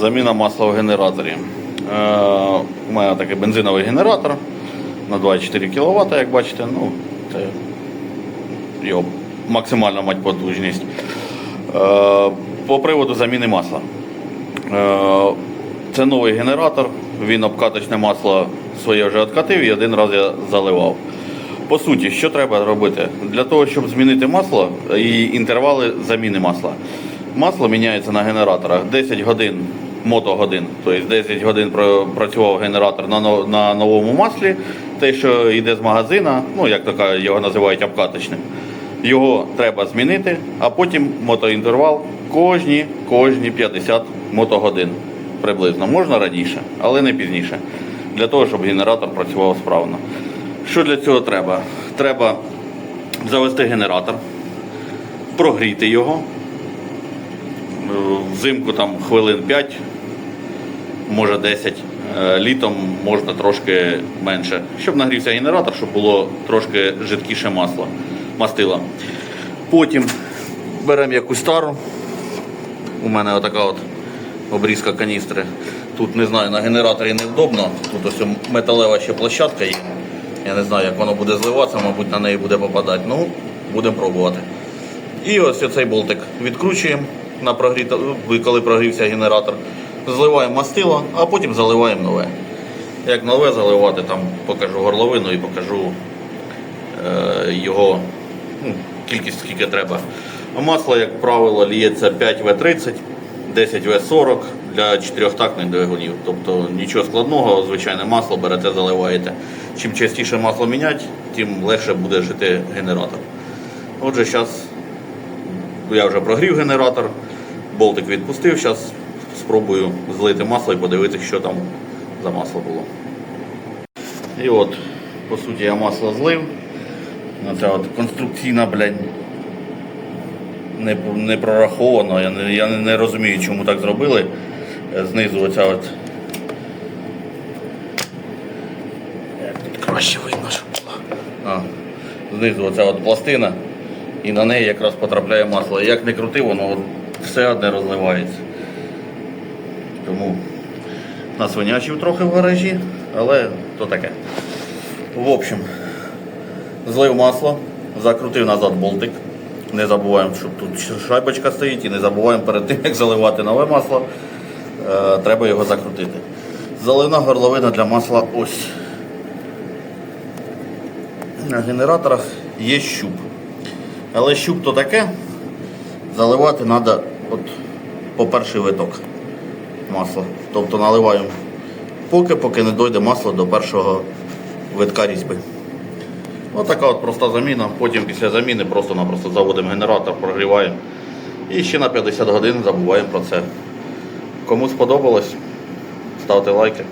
Заміна масла в генераторі. Е, у мене такий бензиновий генератор на 24 кВт, як бачите. Ну, це його максимальна мать потужність. Е, по приводу заміни масла. Е, це новий генератор, він обкаточне масло своє вже откатив і один раз я заливав. По суті, що треба робити? Для того, щоб змінити масло і інтервали заміни масла. Масло міняється на генераторах 10 годин, мотогодин. Тобто 10 годин працював генератор на, на новому маслі, те, що йде з магазина, ну як кажуть, його називають обкаточним. Його треба змінити, а потім мотоінтервал кожні, кожні 50 мотогодин приблизно. Можна раніше, але не пізніше. Для того, щоб генератор працював справно. Що для цього треба? Треба завести генератор, прогріти його. Е, Взимку там хвилин 5, може 10. Е, Літом можна трошки менше. Щоб нагрівся генератор, щоб було трошки жидкіше масло, мастила. Потім беремо якусь тару. У мене отака от обрізка каністри. Тут не знаю, на генераторі невдобно. Тут ось металева ще площадка є. Я не знаю, як воно буде зливатися, мабуть, на неї буде попадати. Ну, будемо пробувати. І ось оцей болтик відкручуємо на прогріта, ну, коли прогрівся генератор. Зливаємо мастило, а потім заливаємо нове. Як нове заливати, там покажу горловину і покажу е, його ну, кількість, скільки треба. Масло, як правило, ліється 5В30, 10В40 для чотирьохтактних двигунів. Тобто нічого складного, звичайне масло берете, заливаєте. Чим частіше масло міняти, тим легше буде жити генератор. Отже, зараз я вже прогрів генератор, болтик відпустив, зараз спробую злити масло і подивитися, що там за масло було. І от, по суті, я масло злив. Оця от конструкційна, блядь, не, не прораховано. Я не, я не, розумію, чому так зробили. Знизу оця от. Краще видно, що було. А, знизу оця от пластина. І на неї якраз потрапляє масло. Як не крути, воно от все одне розливається. Тому насвинячив трохи в гаражі, але то таке. В общем, злив масло, закрутив назад болтик. Не забуваємо, що тут шайбочка стоїть і не забуваємо перед тим, як заливати нове масло, е, треба його закрутити. Заливна горловина для масла ось. На генераторах є щуп. Але щуп то таке, заливати треба от по перший виток масла. Тобто наливаємо поки, поки не дойде масло до першого витка різьби. Отака от проста заміна. Потім після заміни просто-напросто заводимо генератор, прогріваємо. І ще на 50 годин забуваємо про це. Кому сподобалось, ставте лайки.